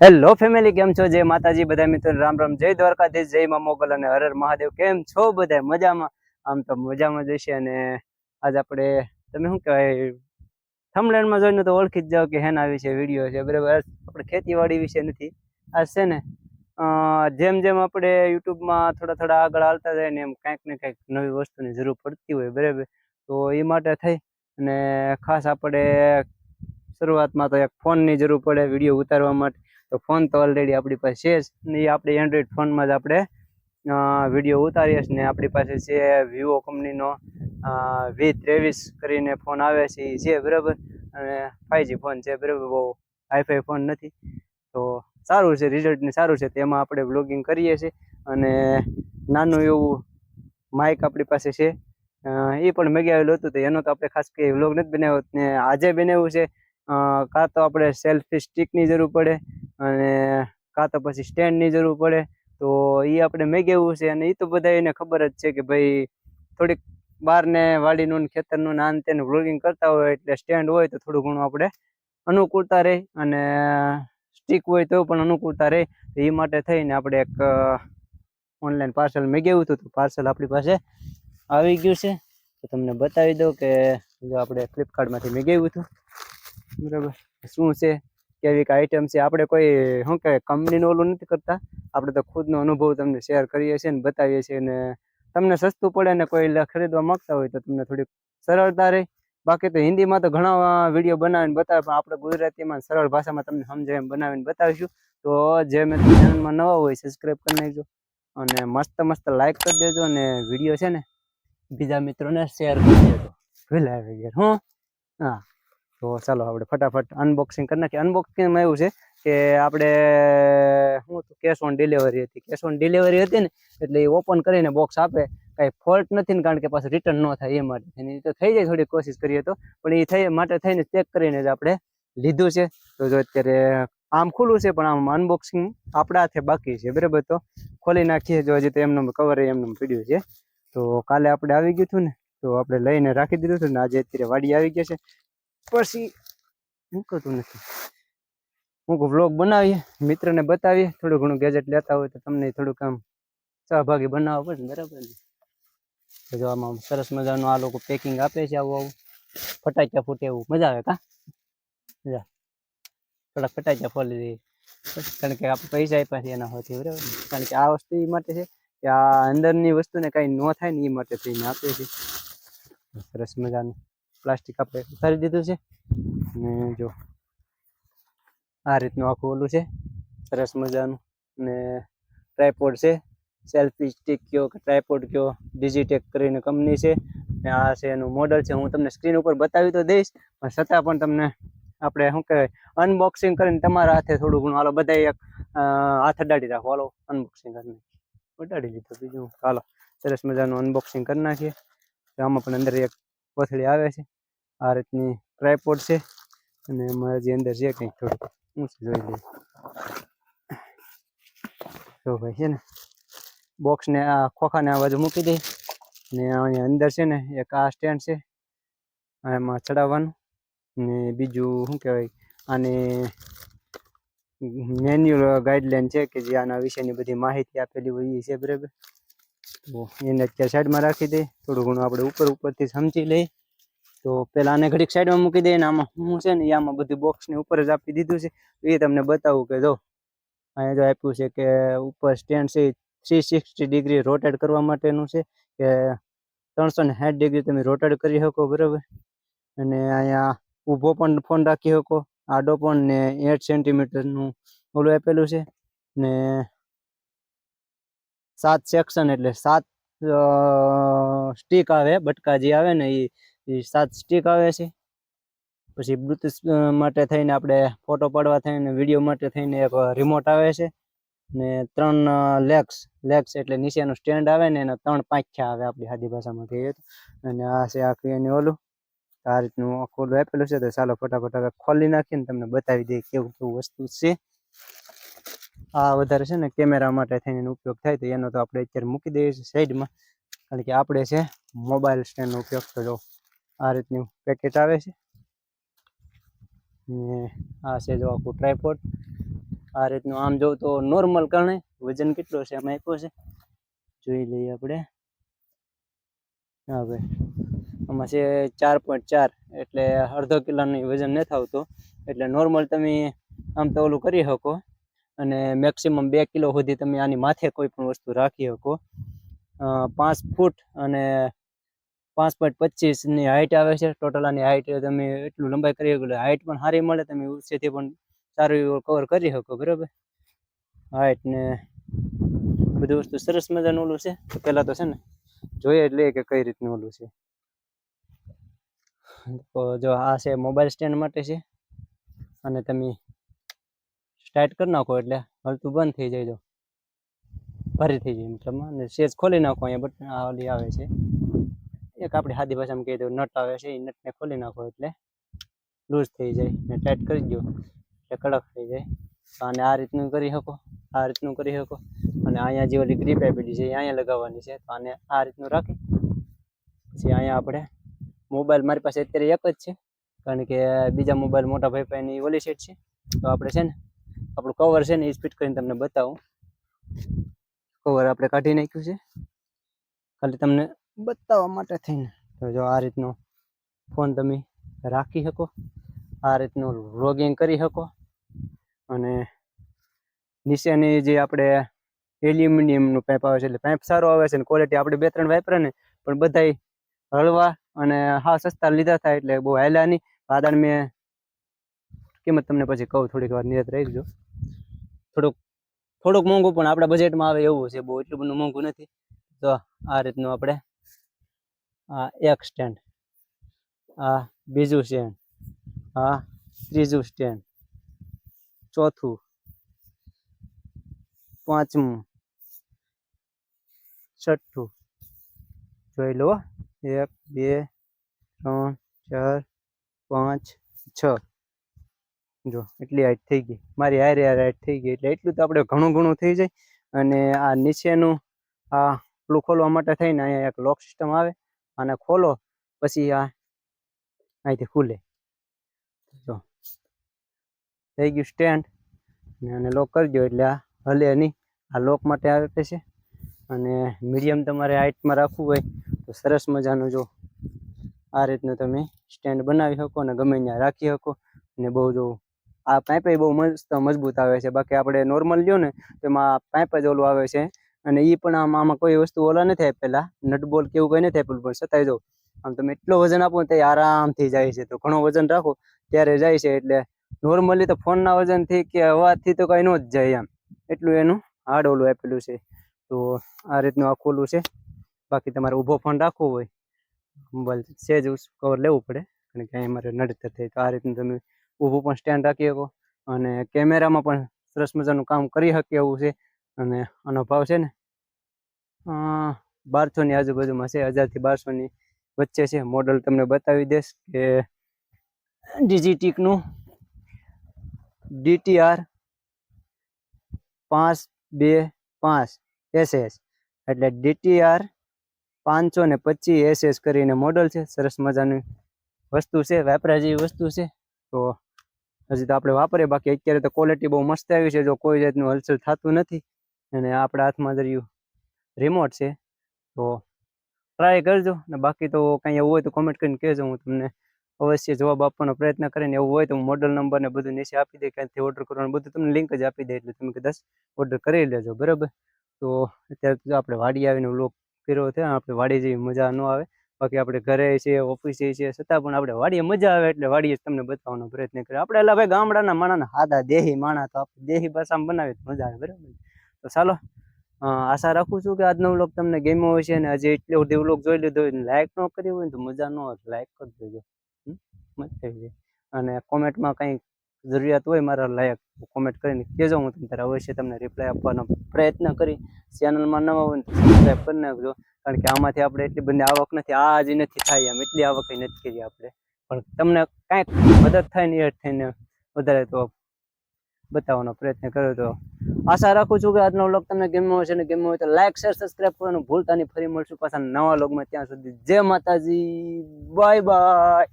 Hello family કેમ છો? જય માતાજી બધા મિત્રો, રામ રામ. જય દ્વારકાધીશ, જય મા મોગલ અને હર હર મહાદેવ. કેમ છો બધા મજામાં? આમ તો મજામાં જ હશે અને આજ આપણે, તમે શું કહેવાય થમલેન્ડમાં જોઈને તો ઓળખી જ જાઓ કે હેના વિશે વીડિયો છે. બરાબર? આપણે ખેતીવાડી વિશે નથી. આ છે ને જેમ જેમ આપણે યુટ્યુબમાં થોડા થોડા આગળ હાલતા જાય ને એમ કાંઈક ને કાંઈક નવી વસ્તુની જરૂર પડતી હોય, બરાબર? તો એ માટે થઈ અને ખાસ આપણે શરૂઆતમાં તો એક ફોનની જરૂર પડે વીડિયો ઉતારવા માટે. તો ફોન તો ઓલરેડી આપણી પાસે છે જ. ને એ આપણે એન્ડ્રોઈડ ફોનમાં જ આપણે વીડિયો ઉતારીએ છીએ ને આપણી પાસે છે વિવો કંપનીનો વી ત્રેવીસ કરીને ફોન આવે છે એ છે બરાબર. અને ફાઈવજી ફોન છે બરાબર, બહુ હાઈફાઈ ફોન નથી. તો સારું છે રિઝલ્ટ ને સારું છે, તેમાં આપણે બ્લોગિંગ કરીએ છીએ. અને નાનું એવું માઇક આપણી પાસે છે. એ પણ મેગાવેલું હતું, તો એનો તો આપણે ખાસ કંઈ વ્લોગ નથી બનાવ્યો. ને આજે બનાવ્યું છે કાં તો આપણે સેલ્ફી સ્ટિકની જરૂર પડે અને કાં તો પછી સ્ટેન્ડની જરૂર પડે. તો એ આપણે મેગેવું છે અને એ તો બધા એને ખબર જ છે કે ભાઈ થોડીક બહારને વાડીનું ખેતરનું ને આન તેનું વ્લોગિંગ કરતા હોય એટલે સ્ટેન્ડ હોય તો થોડું ઘણું આપણે અનુકૂળતા રહે અને સ્ટીક હોય તો પણ અનુકૂળતા રહે. તો એ માટે થઈને આપણે એક ઓનલાઈન પાર્સલ મેગાવ્યું હતું તો પાર્સલ આપણી પાસે આવી ગયું છે. તો તમને બતાવી દઉં કે જો આપણે ફ્લિપકાર્ટમાંથી મેગાવ્યું હતું. બરાબર. શું છે? કેવી આઈટમ છે, આપણે કોઈ, શું કહેવાય કંપનીનું ઓલું નથી કરતા. આપણે તો ખુદનો અનુભવ તમને શેર કરીએ છીએ ને બતાવીએ છીએ ને તમને સસ્તું પડે ને કોઈ ખરીદવા માંગતા હોય તો તમને થોડીક સરળતા રહે. બાકી તો હિન્દીમાં તો ઘણા વીડિયો બનાવીને બતાવે, પણ આપણે ગુજરાતીમાં સરળ ભાષામાં તમને સમજાય એમ બનાવીને બતાવીશું. તો જે મેં ચેનલમાં નવા હોય સબસ્ક્રાઈબ કરી નાખજો અને મસ્ત મસ્ત લાઈક કરી દેજો અને વીડિયો છે ને બીજા મિત્રોને શેર કરી દેજો. હું? હા. તો ચાલો આપણે ફટાફટ અનબોક્સિંગ કરી નાખીએ. અનબોક્સિંગમાં એવું છે કે આપણે શું કેશ ઓન ડિલિવરી હતી. કેશ ઓન ડિલિવરી હતી ને, એટલે એ ઓપન કરીને બોક્સ આપે. કાંઈ ફોલ્ટ નથી ને, કારણ કે પાછું રિટર્ન ન થાય એ માટે. એની તો થઈ જાય થોડી કોશિશ કરીએ તો, પણ એ થઈ, માટે થઈને ચેક કરીને જ આપણે લીધું છે. તો જો અત્યારે આમ ખુલ્લું છે, પણ આમ અનબોક્સિંગ આપણા હાથે બાકી છે. બરાબર? તો ખોલી નાખીએ. જો હજી તો એમનું કવર એમનું પીડ્યું છે. તો કાલે આપણે આવી ગયું હતું ને, તો આપણે લઈને રાખી દીધું હતું ને, આજે અત્યારે વાડી આવી ગયા છે. પછી મૂકતું નથી. હું વ્લોગ બનાવીએ, મિત્રને બતાવીએ. થોડું ઘણું ગેજેટ લેતા હોય તો તમને થોડુંક આમ સહભાગી બનાવવા પડે ને, બરાબર ને? તો જો આમાં સરસ મજાનું આ લોકો પેકિંગ આપે છે આવું આવું. ફટાક્યા ફૂટે એવું. મજા આવે કા? જા. થોડા ફટાક્યા ફોલી દઈએ. કારણ કે આપણે પૈસા આપ્યા છે એના હોતી બરાબર ને? કારણ કે આ વસ્તુ એ માટે છે કે આ અંદરની વસ્તુને કાંઈ ન થાય ને એ માટે થઈને આપે છે. સરસ મજાનું. પ્લાસ્ટિક આપણે ઉતારી દીધું છે. અને જો આ રીતનું આખું ઓલું છે. સરસ મજાનું. ને ટ્રાયપોડ છે. સેલ્ફી સ્ટિક કયો કે ટ્રાયપોડ કયો, ડિજિટેક કરીને કંપની છે. ને આ છે એનું મોડલ છે. હું તમને સ્ક્રીન ઉપર બતાવી તો દઈશ. પણ છતાં પણ તમને આપણે શું કહેવાય અનબોક્સિંગ કરીને તમારા હાથે થોડું ઘણું. હાલો બધા એક હાથ અડાડી રાખો. હાલો અનબોક્સિંગ કરીને અડાડી લીધું બીજું. હાલો, સરસ મજાનું અનબોક્સિંગ કરી નાખીએ. આમાં પણ અંદર એક કોથળી આવે છે. આ રીતની ટ્રાયપોડ છે અને હજી અંદર છે કંઈક થોડું ઊંચું જોઈ લઈએ તો ભાઈ છે ને બોક્સને આ ખોખાને આ બાજુ મૂકી દઈ ને અહીંયા અંદર છે ને એક આ સ્ટેન્ડ છે. એમાં ચડાવવાનું. ને બીજું શું કહેવાય, આને મેન્યુઅલ ગાઈડલાઇન છે કે જે આના વિશેની બધી માહિતી આપેલી હોય એ છે બરાબર. એને અત્યારે સાઈડમાં રાખી દે. થોડું ઘણું આપણે ઉપર, ઉપરથી સમજી લઈએ તો પહેલાં આને ઘડીક સાઈડમાં મૂકી દઈએ આમાં હું છે ને, આમાં બધું બોક્સની ઉપર જ આપી દીધું છે. એ તમને બતાવું કે જો, અહીંયા જો આપ્યું છે કે ઉપર સ્ટેન્ડ છે થ્રી સિક્સટી ડિગ્રી રોટેટ કરવા માટેનું છે કે ત્રણસો ને સાઠ ડિગ્રી તમે રોટેટ કરી શકો, બરાબર? અને અહીંયા ઊભો પણ ફોન રાખી શકો. આડો પણ ને એટ સેન્ટીમીટરનું ઓલું આપેલું છે. ને સાત સેક્શન એટલે સાત સ્ટીક આવે, બટકા જે આવે ને એ સાત સ્ટીક આવે છે. પછી બ્લૂટૂથ માટે થઈને આપણે ફોટો પાડવા થઈને વીડિયો માટે થઈને એક રિમોટ આવે છે. ને ત્રણ લેગ્સ લેગ્સ એટલે નીચેનું સ્ટેન્ડ આવે ને એના ત્રણ પાંખ્યા આવે આપણી સાદી ભાષામાં કહીએ તો. અને આ છે આખી એની ઓલું. આ રીતનું ખોલું આપેલું છે તો ચાલો ફટાફટ હવે ખોલી નાખીને તમને બતાવી દઈએ કેવું કેવું વસ્તુ છે. આ વધારે છે ને કેમેરા માટે થઈને ઉપયોગ થાય તો એનો તો આપણે અત્યારે મૂકી દઈએ છીએ સાઈડમાં કારણ કે આપણે છે મોબાઈલ સ્ટેન્ડનો ઉપયોગ તો જો આ રીતનું પેકેટ આવે છે. ને આ છે જો આખું ટ્રાયપોડ આ રીતનું આમ જોઉં તો નોર્મલ કારણે વજન કેટલો છે આમાં આપ્યો છે? જોઈ લઈએ આપણે. હા ભાઈ. આમાં છે ચાર પોઈન્ટ ચાર એટલે અડધો કિલોનું વજન નથી આવતું. એટલે નોર્મલ તમે આમ તો ઓલું કરી શકો. અને મેક્સિમમ બે કિલો સુધી તમે આની માથે કોઈ પણ વસ્તુ રાખી શકો. પાંચ ફૂટ અને પાંચ પોઈન્ટ પચીસની હાઇટ આવે છે. ટોટલ આની હાઇટ તમે એટલું લંબાઈ કરી શકો હાઇટ પણ સારી મળે. તમે ઉછેથી પણ સારું એવું કવર કરી શકો, બરાબર? હાઇટ ને બધું વસ્તુ સરસ મજાનું ઓલું છે. પહેલાં તો છે ને જોઈએ એટલે કે કઈ રીતનું ઓલું છે. તો જો આ છે મોબાઈલ સ્ટેન્ડ માટે છે. અને તમે સ્ટાર્ટ કરી નાખો એટલે હલતું બંધ થઈ જાય જો. ભરી થઈ જાય મતલબ, અને સેજ ખોલી નાખો અહીંયા બટન ઓલી આવે છે. એક આપણી સાદી ભાષામાં કહી દઉં નટ આવે છે, એ નટને ખોલી નાખો એટલે લૂઝ થઈ જાય ને ટાઈટ કરી દો એટલે કડક થઈ જાય. તો આને આ રીતનું કરી શકો, આ રીતનું કરી શકો. અને અહીંયા જે ઓલી ગ્રીપ આપેલી છે એ અહીંયા લગાવવાની છે. તો આને આ રીતનું રાખી, પછી અહીંયા આપણે મોબાઈલ મારી પાસે અત્યારે એક જ છે. કારણ કે બીજા મોબાઈલ મોટા ભાઈ પાસેની ઓલી સેટ છે. તો આપણે છે ને આપણું કવર છે ને એ ફિટ કરીને તમને બતાવું. કવર આપણે કાઢી નાખ્યું છે. ખાલી તમને બતાવવા માટે થઈને. તો જો આ રીતનો ફોન તમે રાખી શકો. આ રીતનું વ્લોગિંગ કરી શકો. અને નીચેની જે આપણે એલ્યુમિનિયમનું પાઇપ આવે છે, એટલે પાઇપ સારો આવે છે ને ક્વોલિટી આપણે બે ત્રણ વાપરે ને, પણ બધાય હળવા અને હા, સસ્તા લીધા થાય એટલે બહુ હાલ્યા નહીં. આદાન મેં કિંમત તમને પછી કહું, થોડીક વાર નિયત રાખજો. થોડુંક થોડુંક મોંઘું પણ આપણા બજેટમાં આવે એવું છે બહુ, એટલું બધું મોંઘું નથી. તો આ રીતનું આપણે આ એક સ્ટેન્ડ આ બીજું સ્ટેન્ડ આ ત્રીજું સ્ટેન્ડ ચોથું, પાંચમું, છઠ્ઠું, જોઈ લો, એક, બે, ત્રણ, ચાર, પાંચ, છ. જો, એટલી હાઈટ થઈ ગઈ. મારી હારે હારે હાઈટ થઈ ગઈ. એટલે એટલું તો આપણે ઘણું ઘણું થઈ જાય. અને આ નીચેનું આ પેલું ખોલવા માટે થઈને અહીંયા એક લોક સિસ્ટમ આવે. અને ખોલો, પછી આ અહીંથી ખુલે. જો, થઈ ગયું સ્ટેન્ડ અને લોક કરી દો. એટલે આ હલે નહીં. આ લોક માટે આવે છે અને મીડિયમ તમારે હાઇટમાં રાખવું હોય, તો સરસ મજાનું જો આ રીતનું તમે સ્ટેન્ડ બનાવી શકો અને ગમે ત્યાં રાખી શકો. અને બહુ જો આ પાઇપ બહુ મસ્ત મજબૂત આવે છે. બાકી આપણે નોર્મલ લ્યો ને તો એમાં પાઇપ જ ઓલું આવે છે. અને એ પણ આમ આમાં કોઈ વસ્તુ ઓલા નથી આપેલા નટબોલ કેવું કંઈ નથી આપેલું પણ છતાંય જો આમ તમે એટલો વજન આપો તે આરામથી જાય છે. તો ઘણો વજન રાખો ત્યારે જાય છે. એટલે નોર્મલી તો ફોનના વજનથી કે અવાજથી તો કંઈ ન જ જાય એમ. એટલું એનું હાર્ડ ઓલું આપેલું છે. તો આ રીતનું આ ખોલું છે. બાકી તમારે ઊભો ફોન રાખવો હોય મોબાઈલ સેજ કવર લેવું પડે. કારણ કે અહીં મારે નડતર થાય તો આ રીતનું તમે ઊભું પણ સ્ટેન્ડ રાખી શકો અને કેમેરામાં પણ સરસ મજાનું કામ કરી શકીએ એવું છે. અને આનો ભાવ છે ને બારસોની આજુબાજુમાં છે, હજારથી બારસોની વચ્ચે છે. મોડલ તમને બતાવી દઈશ કે ડિજિટિકનું ડીટીઆર પાંચ બે પાંચ એસએસ એટલે ડીટીઆર પાંચસો ને પચીસ એસએસ કરીને મોડલ છે. સરસ મજાની વસ્તુ છે વાપરા જેવી વસ્તુ છે. તો હજી તો આપણે વાપરીએ, બાકી અત્યારે તો ક્વોલિટી બહુ મસ્ત આવી છે. જો કોઈ જાતનું હલચલ થતું નથી અને આપણા હાથમાં જર્યું રિમોટ છે, તો ટ્રાય કરજો. ને બાકી તો કંઈ એવું હોય તો કોમેન્ટ કરીને કહેજો. હું તમને અવશ્ય જવાબ આપવાનો પ્રયત્ન કરીને એવું હોય તો મોડલ નંબર ને બધું નીચે આપી દઈ ક્યાંથી ઓર્ડર કરવાનું બધું તમને લિંક જ આપી દે. એટલે તમે કદાચ ઓર્ડર કરી લેજો. બરાબર? તો અત્યારે આપણે વાડી આવીને લોક કર્યો છે. આપણે વાડી જેવી મજા ન આવે. બાકી આપણે ઘરે છે ઓફિસે છે છતાં પણ આપણે વાડીએ મજા આવે એટલે વાડીએ તમને બતાવવાનો પ્રયત્ન કર્યો આપણે એટલે ભાઈ ગામડાના માણાના હાદા દેહી માણા તો આપણે દેહી ભાષામાં બનાવી મજા આવે, બરાબર? તો ચાલો આશા રાખું છું કે આજનો વ્લોગ તમને ગમ્યો હોય છે અને હજી એટલો બધી વ્લોગ જોઈ લીધો હોય લાઈક ન કર્યો હોય તો મજા ન આવે લાઈક કરી દેજો. મજા આવી જાય. અને કોમેન્ટમાં કંઈ જરૂરિયાત હોય મારા લાયક કોમેન્ટ કરીને કહેજો હું તમને અવશ્ય તમને રિપ્લાય આપવાનો પ્રયત્ન કરી ચેનલમાં નવા હોય તો સબસ્ક્રાઈબ કરી નાખજો. કારણ કે આમાંથી આપણે એટલી બધી આવક નથી આ જ નથી થાય એમ, એટલી આવક નથી કરી આપણે. પણ તમને કાંઈક મદદ થાય ને એ થઈને વધારે તો બતાવવાનો પ્રયત્ન કર્યો તો આશા રાખું છું કે આજનો વ્લોગ તમને ગમ્યો હશે ને ગમ્યો હોય તો લાઈક શેર સબસ્ક્રાઈબ કરવાનું ભૂલતા નહીં. ફરી મળશું પાછા નવા વ્લોગમાં ત્યાં સુધી જય માતાજી. Bye bye